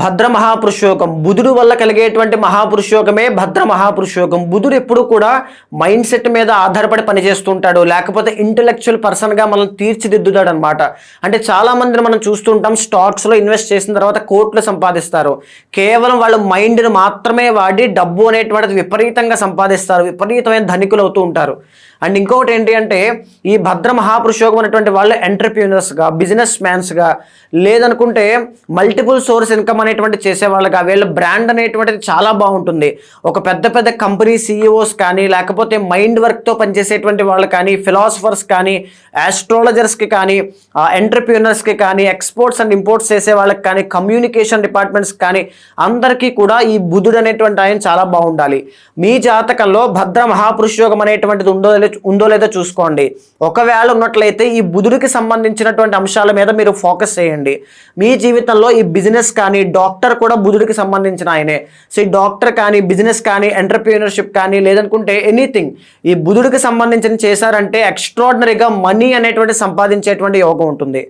భద్ర మహాపురుషోకం బుధుడు వల్ల కలిగేటువంటి మహాపురుషోగమే భద్ర మహాపురుషోకం బుధుడు ఎప్పుడు కూడా మైండ్ సెట్ మీద ఆధారపడి పనిచేస్తుంటాడు. లేకపోతే ఇంటలెక్చువల్ పర్సన్గా మనం తీర్చిదిద్దుతాడు అనమాట అంటే చాలామందిని మనం చూస్తుంటాం స్టాక్స్లో ఇన్వెస్ట్ చేసిన తర్వాత కోట్లు సంపాదిస్తారు. కేవలం వాళ్ళ మైండ్ను మాత్రమే వాడి డబ్బు అనేటువంటిది విపరీతంగా సంపాదిస్తారు. విపరీతమైన ధనికులు అవుతూ ఉంటారు. అండ్ ఇంకొకటి ఏంటి అంటే ఈ భద్ర మహాపురుషోగం అనేటువంటి వాళ్ళు ఎంటర్ప్రీనర్స్గా బిజినెస్ మ్యాన్స్గా లేదనుకుంటే మల్టిపుల్ సోర్స్ ఇన్కమ్ అనేటువంటి చేసేవాళ్ళగా వీళ్ళ బ్రాండ్ అనేటువంటిది చాలా బాగుంటుంది. ఒక పెద్ద పెద్ద కంపెనీ సీఈఓస్ కానీ లేకపోతే మైండ్ వర్క్తో పనిచేసేటువంటి వాళ్ళు కానీ ఫిలాసఫర్స్ కానీ ఆస్ట్రాలజర్స్కి కానీ ఎంటర్ప్రీనర్స్కి కానీ ఎక్స్పోర్ట్స్ అండ్ ఇంపోర్ట్స్ చేసే వాళ్ళకి కానీ కమ్యూనికేషన్ డిపార్ట్మెంట్స్ కానీ అందరికీ కూడా ఈ బుధుడు అనేటువంటి ఆయన చాలా బాగుండాలి. మీ జాతకంలో భద్ర మహాపురుషయోగం అనేటువంటిది ఉందో ఉందో లేదో చూసుకోండి. ఒకవేళ ఉన్నట్లయితే ఈ బుధుడికి సంబంధించినటువంటి అంశాల మీద మీరు ఫోకస్ చేయండి. మీ జీవితంలో ఈ బిజినెస్ కానీ డాక్టర్ కూడా బుధుడికి సంబంధించిన ఆయనే. సో ఈ డాక్టర్ కానీ బిజినెస్ కానీ ఎంటర్ప్రీనర్షిప్ కానీ లేదనుకుంటే ఎనీథింగ్ ఈ బుధుడికి సంబంధించిన చేశారంటే ఎక్స్ట్రాడినరీగా మనీ అనేటువంటి సంపాదించేటువంటి యోగం ఉంటుంది.